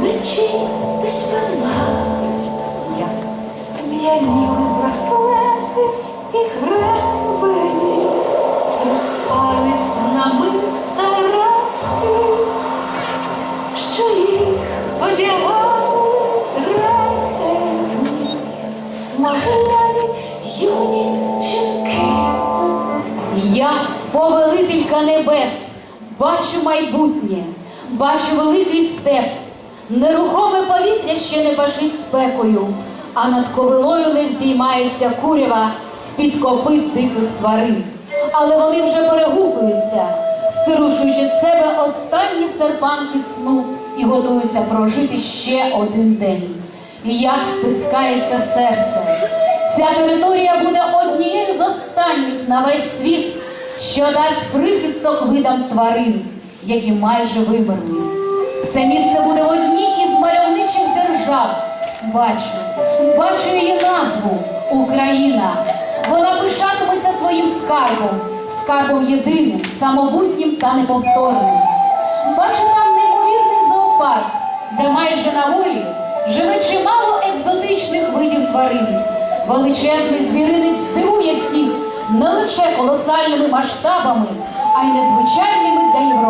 Мечі і спина, стем'яніли браслети і гребені, розпались намиста раски, що їх одягали ревні, смагляві юні жінки. Я, повелителька небес, бачу майбутнє, бачу великий степ. Нерухоме повітря ще не пашить спекою, а над ковилою не здіймається курява з-під копит диких тварин. Але вони вже перегукуються, стирушуючи з себе останні серпанки сну і готуються прожити ще один день. І як стискається серце. Ця територія буде однією з останніх на весь світ, що дасть прихисток видам тварин, які майже вимерли. Це місце буде в одній із мальовничих держав. Бачу, бачу її назву Україна. Вона пишатиметься своїм скарбом, скарбом єдиним, самобутнім та неповторним. Бачу там неймовірний зоопарк, де майже на волі живе чимало екзотичних видів тварин. Величезний звіринець здивує всіх не лише колосальними масштабами, а й незвичайними для тваринами.